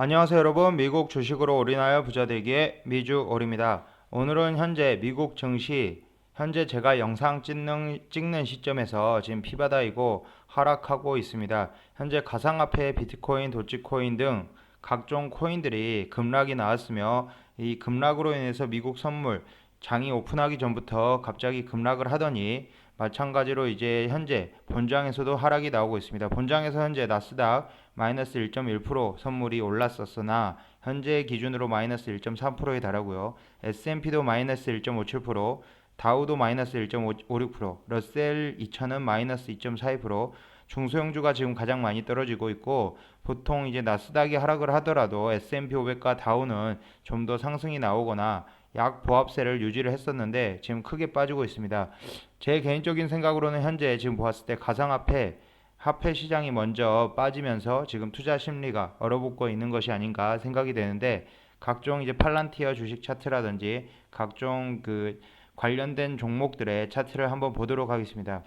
안녕하세요 여러분 미국 주식으로 올인하여 부자 되기의 미주 올입니다. 오늘은 현재 미국 증시 현재 제가 영상 찍는, 찍는 시점에서 지금 피바다이고 하락하고 있습니다. 현재 가상화폐 비트코인, 도치코인 등 각종 코인들이 급락이 나왔으며 이 급락으로 인해서 미국 선물 장이 오픈하기 전부터 갑자기 급락을 하더니 마찬가지로 이제 현재 본장에서도 하락이 나오고 있습니다. 본장에서 현재 나스닥 마이너스 1.1% 선물이 올랐었으나 현재 기준으로 마이너스 1.3%에 달하고요. S&P도 마이너스 1.57%, 다우도 마이너스 1.56%, 러셀 2000은 마이너스 2.42%, 중소형주가 지금 가장 많이 떨어지고 있고 보통 이제 나스닥이 하락을 하더라도 S&P 500과 다우는 좀 더 상승이 나오거나 약 보합세를 유지를 했었는데 지금 크게 빠지고 있습니다. 제 개인적인 생각으로는 현재 지금 보았을 때 가상화폐 화폐 시장이 먼저 빠지면서 지금 투자 심리가 얼어붙고 있는 것이 아닌가 생각이 되는데 각종 이제 팔란티어 주식 차트라든지 각종 그 관련된 종목들의 차트를 한번 보도록 하겠습니다.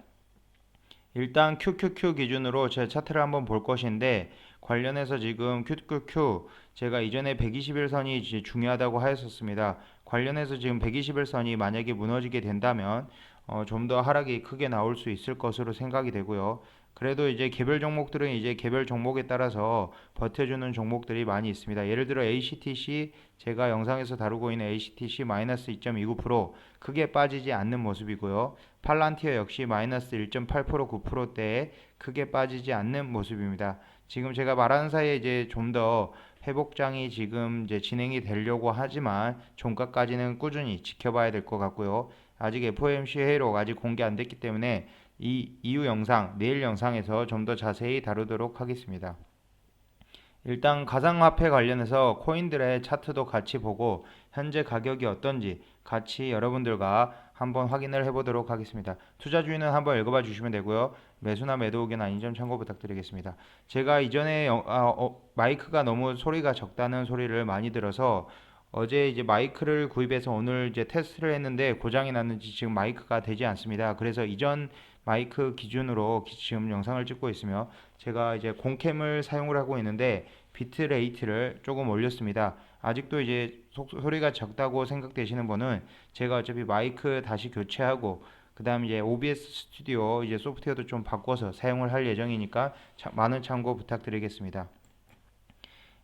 일단 QQQ 기준으로 제 차트를 한번 볼 것인데 관련해서 지금 QQQ 제가 이전에 121선이 중요하다고 하였었습니다. 관련해서 지금 121선이 만약에 무너지게 된다면 어, 좀 더 하락이 크게 나올 수 있을 것으로 생각이 되고요. 그래도 이제 개별 종목들은 이제 개별 종목에 따라서 버텨주는 종목들이 많이 있습니다. 예를 들어 ACTC 제가 영상에서 다루고 있는 ACTC 마이너스 2.29% 크게 빠지지 않는 모습이고요. 팔란티어 역시 마이너스 1.8% 9%대에 크게 빠지지 않는 모습입니다. 지금 제가 말하는 사이에 이제 좀 더 회복장이 지금 이제 진행이 되려고 하지만 종가까지는 꾸준히 지켜봐야 될 것 같고요. 아직 FOMC 회의록 아직 공개 안 됐기 때문에 이 이후 영상, 내일 영상에서 좀 더 자세히 다루도록 하겠습니다. 일단 가상화폐 관련해서 코인들의 차트도 같이 보고 현재 가격이 어떤지 같이 여러분들과 한번 확인을 해보도록 하겠습니다. 투자 주의는 한번 읽어봐 주시면 되고요. 매수나 매도 의견 아닌 점 참고 부탁드리겠습니다. 제가 이전에 어, 아, 어, 마이크가 너무 소리가 적다는 소리를 많이 들어서 어제 이제 마이크를 구입해서 오늘 이제 테스트를 했는데 고장이 났는지 지금 마이크가 되지 않습니다. 그래서 이전 마이크 기준으로 지금 영상을 찍고 있으며 제가 이제 공캠을 사용을 하고 있는데 비트 레이트를 조금 올렸습니다. 아직도 이제 소, 소리가 적다고 생각되시는 분은 제가 어차피 마이크 다시 교체하고 그 다음 이제 OBS 스튜디오 이제 소프트웨어도 좀 바꿔서 사용을 할 예정이니까 자, 많은 참고 부탁드리겠습니다.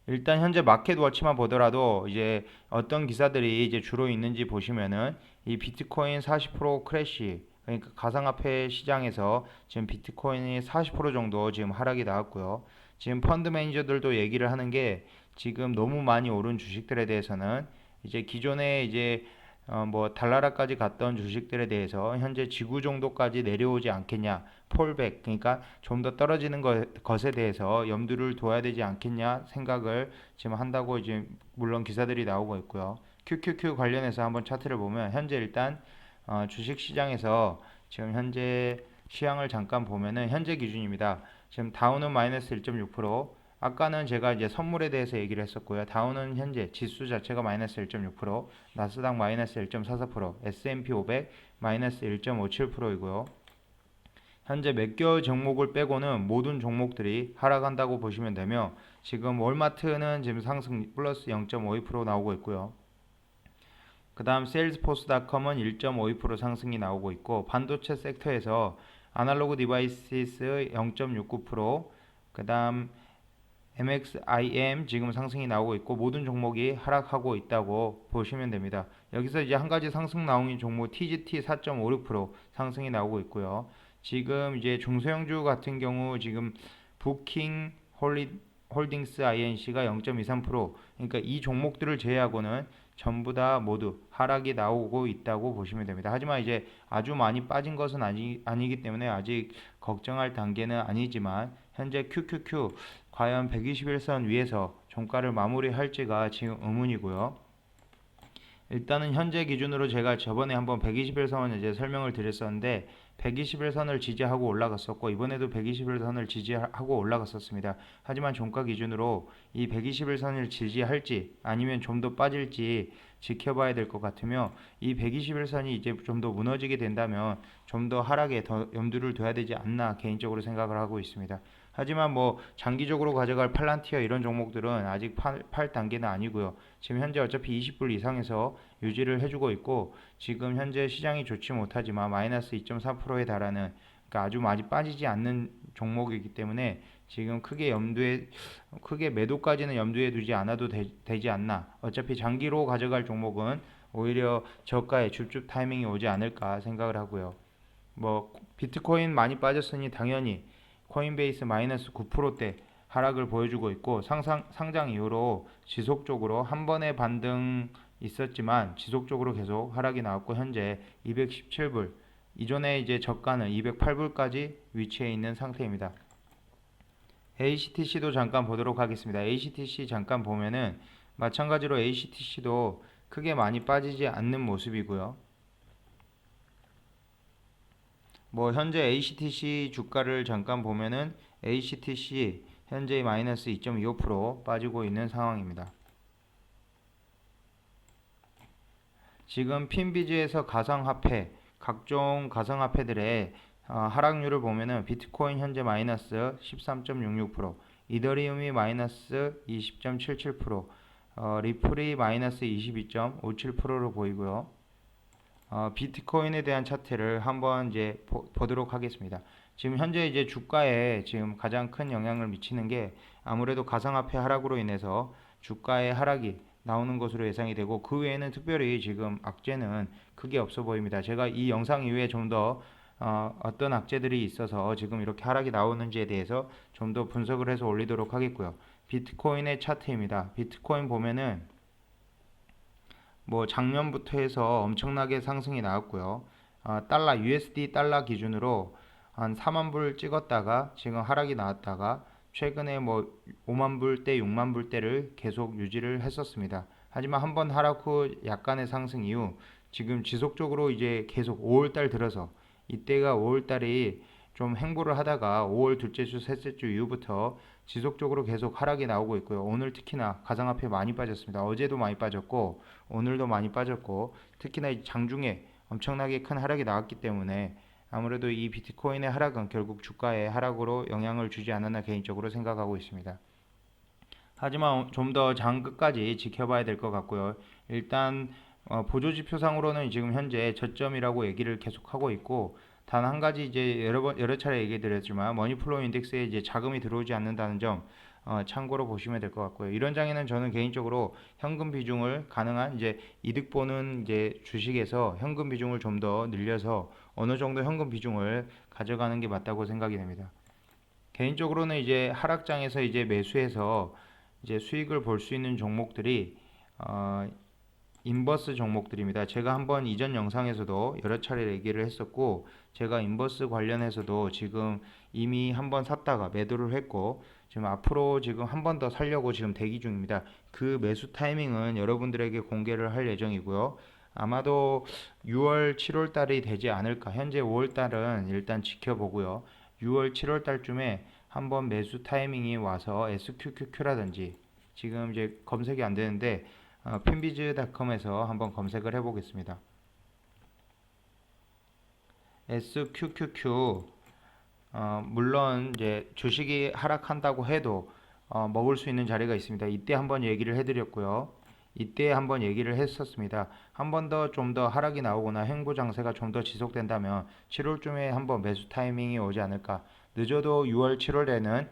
일단 현재 마켓 워치만 보더라도 이제 어떤 기사들이 이제 주로 있는지 보시면은 이 비트코인 40% 크래시 그러니까 가상화폐 시장에서 지금 비트코인이 40% 정도 지금 하락이 나왔고요. 지금 펀드 매니저들도 얘기를 하는 게 지금 너무 많이 오른 주식들에 대해서는 이제 기존에 이제 어 뭐 달나라까지 갔던 주식들에 대해서 현재 지구 정도까지 내려오지 않겠냐 폴백 그러니까 좀 더 떨어지는 것, 것에 대해서 염두를 둬야 되지 않겠냐 생각을 지금 한다고 이제 물론 기사들이 나오고 있고요. QQQ 관련해서 한번 차트를 보면 현재 일단 어, 주식 시장에서 지금 현재 시황을 잠깐 보면은 현재 기준입니다. 지금 다우는 마이너스 1.6%, 아까는 제가 이제 선물에 대해서 얘기를 했었고요. 다우는 현재 지수 자체가 마이너스 1.6%, 나스닥 마이너스 1.44%, S&P 500 마이너스 1.57%이고요. 현재 몇 개월 종목을 빼고는 모든 종목들이 하락한다고 보시면 되며 지금 월마트는 지금 상승 플러스 0.52% 나오고 있고요. 그 다음 세일즈포스닷컴은 1.52% 상승이 나오고 있고 반도체 섹터에서 아날로그 디바이시스 0.69%그 다음 MXIM 지금 상승이 나오고 있고 모든 종목이 하락하고 있다고 보시면 됩니다. 여기서 이제 한 가지 상승 나오는 종목 TGT 4.56% 상승이 나오고 있고요. 지금 이제 중소형주 같은 경우 지금 부킹 홀리 홀딩스 INC가 0.23% 그러니까 이 종목들을 제외하고는 전부 다 모두 하락이 나오고 있다고 보시면 됩니다. 하지만 이제 아주 많이 빠진 것은 아니, 아니기 때문에 아직 걱정할 단계는 아니지만 현재 QQQ 과연 121선 위에서 종가를 마무리할지가 지금 의문이고요. 일단은 현재 기준으로 제가 저번에 한번 121선 이제 설명을 드렸었는데 121선을 지지하고 올라갔었고 이번에도 121선을 지지하고 올라갔었습니다. 하지만 종가 기준으로 이 121선을 지지할지 아니면 좀 더 빠질지 지켜봐야 될 것 같으며 이 121선이 이제 좀 더 무너지게 된다면 좀 더 하락에 더 염두를 둬야 되지 않나 개인적으로 생각을 하고 있습니다. 하지만 뭐 장기적으로 가져갈 팔란티어 이런 종목들은 아직 팔, 팔 단계는 아니고요. 지금 현재 어차피 20불 이상에서 유지를 해주고 있고 지금 현재 시장이 좋지 못하지만 마이너스 2.4%에 달하는 그러니까 아주 많이 빠지지 않는 종목이기 때문에 지금 크게 염두에 크게 매도까지는 염두에 두지 않아도 되, 지 않나. 어차피 장기로 가져갈 종목은 오히려 저가의 줍줍 타이밍이 오지 않을까 생각을 하고요. 뭐 비트코인 많이 빠졌으니 당연히 코인베이스 마이너스 9%대 하락을 보여주고 있고 상상, 상장 이후로 지속적으로 한 번의 반등 있었지만 지속적으로 계속 하락이 나왔고 현재 217불 이전에 이제 저가는 208불까지 위치해 있는 상태입니다. ACTC도 잠깐 보도록 하겠습니다. ACTC 잠깐 보면은 마찬가지로 ACTC도 크게 많이 빠지지 않는 모습이고요. 뭐 현재 ACTC 주가를 잠깐 보면은 ACTC 현재 마이너스 2.25% 빠지고 있는 상황입니다. 지금 핀비즈에서 가상화폐 각종 가상화폐들의 어, 하락률을 보면은 비트코인 현재 마이너스 13.66%, 이더리움이 마이너스 20.77%, 어, 리플이 마이너스 22.57%로 보이고요. 어, 비트코인에 대한 차트를 한번 이제 보, 보도록 하겠습니다. 지금 현재 이제 주가에 지금 가장 큰 영향을 미치는 게 아무래도 가상화폐 하락으로 인해서 주가의 하락이 나오는 것으로 예상이 되고 그 외에는 특별히 지금 악재는 크게 없어 보입니다. 제가 이 영상 이후에 좀더 어, 어떤 악재들이 있어서 지금 이렇게 하락이 나오는지에 대해서 좀 더 분석을 해서 올리도록 하겠고요. 비트코인의 차트입니다. 비트코인 보면은 뭐 작년부터 해서 엄청나게 상승이 나왔고요. 어, 달러 USD 달러 기준으로 한 4만 불 찍었다가 지금 하락이 나왔다가 최근에 뭐 5만 불대, 6만 불대를 계속 유지를 했었습니다. 하지만 한 번 하락 후 약간의 상승 이후 지금 지속적으로 이제 계속 5월 달 들어서 이때가 5월 달이 좀 행보를 하다가 5월 둘째 주, 셋째 주 이후부터 지속적으로 계속 하락이 나오고 있고요. 오늘 특히나 가상화폐 많이 빠졌습니다. 어제도 많이 빠졌고 오늘도 많이 빠졌고 특히나 장중에 엄청나게 큰 하락이 나왔기 때문에 아무래도 이 비트코인의 하락은 결국 주가의 하락으로 영향을 주지 않았나 개인적으로 생각하고 있습니다. 하지만 좀 더 장 끝까지 지켜봐야 될 것 같고요. 일단 어, 보조 지표상으로는 지금 현재 저점이라고 얘기를 계속하고 있고 단 한 가지 이제 여러 번 여러 차례 얘기 드렸지만 머니플로우 인덱스에 이제 자금이 들어오지 않는다는 점 어, 참고로 보시면 될 것 같고요. 이런 장에는 저는 개인적으로 현금 비중을 가능한 이제 이득 보는 이제 주식에서 현금 비중을 좀 더 늘려서 어느 정도 현금 비중을 가져가는 게 맞다고 생각이 됩니다. 개인적으로는 이제 하락장에서 이제 매수해서 이제 수익을 볼 수 있는 종목들이 어, 인버스 종목들입니다. 제가 한번 이전 영상에서도 여러 차례 얘기를 했었고 제가 인버스 관련해서도 지금 이미 한번 샀다가 매도를 했고 지금 앞으로 지금 한 번 더 살려고 지금 대기 중입니다. 그 매수 타이밍은 여러분들에게 공개를 할 예정이고요. 아마도 6월, 7월 달이 되지 않을까. 현재 5월 달은 일단 지켜보고요. 6월, 7월 달쯤에 한번 매수 타이밍이 와서 SQQQ라든지 지금 이제 검색이 안 되는데 어, 핀비즈닷컴에서 한번 검색을 해보겠습니다. SQQQ 어, 물론 이제 주식이 하락한다고 해도 어, 먹을 수 있는 자리가 있습니다. 이때 한번 얘기를 해드렸고요. 이때 한번 얘기를 했었습니다. 한 번 더 좀 더 하락이 나오거나 행보 장세가 좀 더 지속된다면 7월쯤에 한번 매수 타이밍이 오지 않을까. 늦어도 6월, 7월에는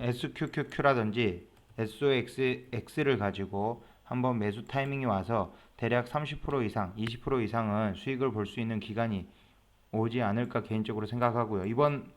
SQQQ라든지 SOXX를 가지고 한번 매수 타이밍이 와서 대략 30% 이상, 20% 이상은 수익을 볼 수 있는 기간이 오지 않을까 개인적으로 생각하고요. 이번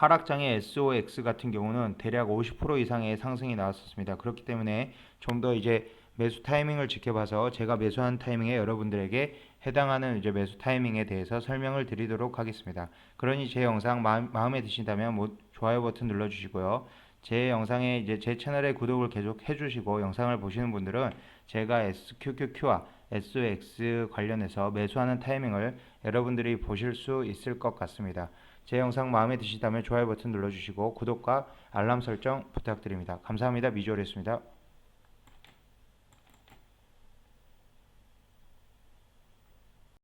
하락장의 SOX 같은 경우는 대략 50% 이상의 상승이 나왔었습니다. 그렇기 때문에 좀 더 이제 매수 타이밍을 지켜봐서 제가 매수한 타이밍에 여러분들에게 해당하는 이제 매수 타이밍에 대해서 설명을 드리도록 하겠습니다. 그러니 제 영상 마음, 마음에 드신다면 뭐 좋아요 버튼 눌러주시고요. 제 영상에 이제 제 채널에 구독을 계속 해주시고 영상을 보시는 분들은 제가 SQQQ와 SOX 관련해서 매수하는 타이밍을 여러분들이 보실 수 있을 것 같습니다. 제 영상 마음에 드시다면 좋아요 버튼 눌러주시고 구독과 알람 설정 부탁드립니다. 감사합니다. 미주얼이었습니다.